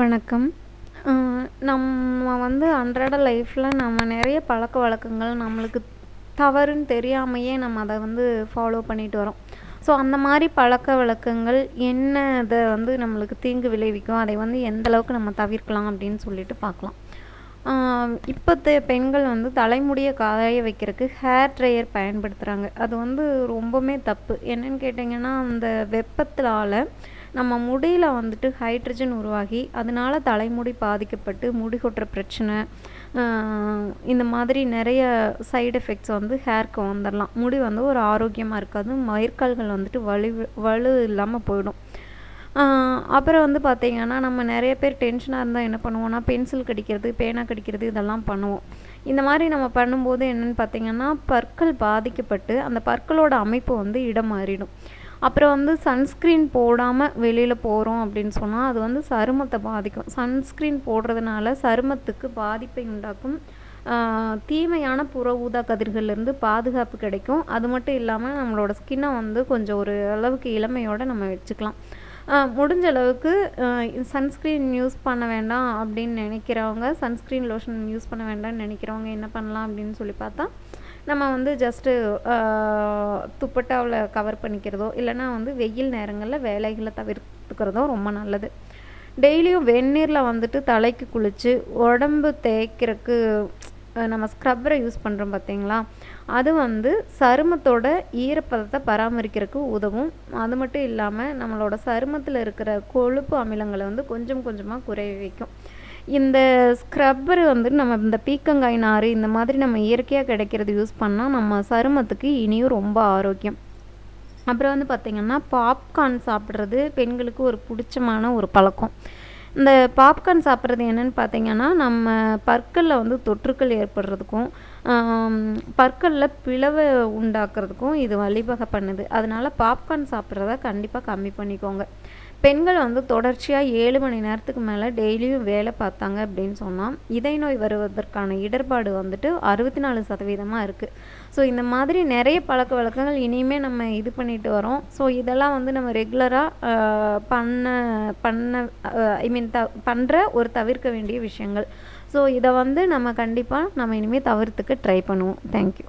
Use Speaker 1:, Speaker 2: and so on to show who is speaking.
Speaker 1: வணக்கம். நம்ம வந்து அன்றாட லைஃப்பில் நம்ம நிறைய பழக்க வழக்கங்கள் நம்மளுக்கு தவறுன்னு தெரியாமையே நம்ம அதை வந்து ஃபாலோ பண்ணிட்டு வரோம். ஸோ அந்த மாதிரி பழக்க வழக்கங்கள் என்ன இதை வந்து நம்மளுக்கு தீங்கு விளைவிக்கும்? அதை வந்து எந்த அளவுக்கு நம்ம தவிர்க்கலாம் அப்படின்னு சொல்லிட்டு பார்க்கலாம். இப்போத்தைய பெண்கள் வந்து தலைமுடியை காய வைக்கிறதுக்கு ஹேர் ட்ரையர் பயன்படுத்துகிறாங்க அது வந்து ரொம்பவுமே தப்பு. என்னன்னு கேட்டிங்கன்னா அந்த வெப்பத்தினால நம்ம முடியில் வந்துட்டு ஹைட்ரஜன் உருவாகி அதனால தலைமுடி பாதிக்கப்பட்டு முடி கொட்டுற பிரச்சனை இந்த மாதிரி நிறைய சைடு எஃபெக்ட்ஸ் வந்து ஹேர்க்கு வந்துடலாம் முடி வந்து ஒரு ஆரோக்கியமாக இருக்காது. மயிர்கால்கள் வந்துட்டு வலு வலு இல்லாமல் போயிடும். அப்புறம் வந்து பார்த்திங்கன்னா நம்ம நிறைய பேர் டென்ஷனாக இருந்தால் என்ன பண்ணுவோம்னா பென்சில் கடிக்கிறது பேனா கடிக்கிறது இதெல்லாம் பண்ணுவோம். இந்த மாதிரி நம்ம பண்ணும்போது என்னென்னு பார்த்திங்கன்னா பற்கள் பாதிக்கப்பட்டு அந்த பற்களோட அமைப்பு வந்து இடம் மாறிடும். அப்புறம் வந்து சன்ஸ்க்ரீன் போடாமல் வெளியில் போகிறோம் அப்படின்னு சொன்னால் அது வந்து சருமத்தை பாதிக்கும். சன்ஸ்க்ரீன் போடுறதுனால சருமத்துக்கு பாதிப்பை உண்டாக்கும். தீமையான புற ஊதா கதிர்கள்லேருந்து பாதுகாப்பு கிடைக்கும். அது மட்டும் இல்லாமல் நம்மளோட ஸ்கின்னை வந்து கொஞ்சம் ஒரு அளவுக்கு இளமையோடு நம்ம வச்சுக்கலாம். முடிஞ்ச அளவுக்கு சன்ஸ்க்ரீன் யூஸ் பண்ண வேண்டாம் அப்படின்னு நினைக்கிறவங்க சன்ஸ்க்ரீன் லோஷன் யூஸ் பண்ண வேண்டாம்னு நினைக்கிறவங்க என்ன பண்ணலாம் அப்படின்னு சொல்லி பார்த்தா நம்ம வந்து ஜஸ்ட்டு துப்பட்டாவில் கவர் பண்ணிக்கிறதோ இல்லைனா வந்து வெயில் நேரங்களில் வேலைகளை தவிர்த்துக்கிறதோ ரொம்ப நல்லது. டெய்லியும் வெந்நீரில் வந்துட்டு தலைக்கு குளித்து உடம்பு தேய்க்கிறதுக்கு நம்ம ஸ்க்ரப்பரை யூஸ் பண்ணுறோம் பார்த்தீங்களா? அது வந்து சருமத்தோட ஈரப்பதத்தை பராமரிக்கிறதுக்கு உதவும். அது மட்டும் இல்லாமல் நம்மளோட சருமத்தில் இருக்கிற கொழுப்பு அமிலங்களை வந்து கொஞ்சம் கொஞ்சமாக குறைய வைக்கும். இந்த ஸ்க்ரப்பர் வந்து நம்ம இந்த பீக்கங்காய் நார் இந்த மாதிரி நம்ம இயற்கையாக கிடைக்கிறது யூஸ் பண்ணால் நம்ம சருமத்துக்கு இனியும் ரொம்ப ஆரோக்கியம். அப்புறம் வந்து பார்த்திங்கன்னா பாப்கார்ன் சாப்பிட்றது பெண்களுக்கு ஒரு பிடிச்சமான ஒரு பழக்கம். இந்த பாப்கார்ன் சாப்பிட்றது என்னென்னு பார்த்தீங்கன்னா நம்ம பற்களில் வந்து தொற்றுக்கள் ஏற்படுறதுக்கும் பற்களில் பிளவை உண்டாக்குறதுக்கும் இது வழிவகை பண்ணுது. அதனால் பாப்கார்ன் சாப்பிட்றத கண்டிப்பாக கம்மி பண்ணிக்கோங்க. பெண்கள் வந்து தொடர்ச்சியாக ஏழு மணி நேரத்துக்கு மேலே டெய்லியும் வேலை பார்த்தாங்க அப்படின்னு சொன்னால் இதய நோய் வருவதற்கான இடர்பாடு வந்துட்டு அறுபத்தி நாலு சதவீதமாக இருக்குது ஸோ இந்த மாதிரி நிறைய பழக்க வழக்கங்கள் இனிமே நம்ம இது பண்ணிட்டு வரோம். ஸோ இதெல்லாம் வந்து நம்ம ரெகுலராக பண்ண பண்ண ஐ மீன் த பண்ணுற ஒரு தவிர்க்க வேண்டிய விஷயங்கள். ஸோ இதை வந்து நம்ம கண்டிப்பாக நம்ம இனிமேல் தவிர்த்துக்க ட்ரை பண்ணுவோம். தேங்க்யூ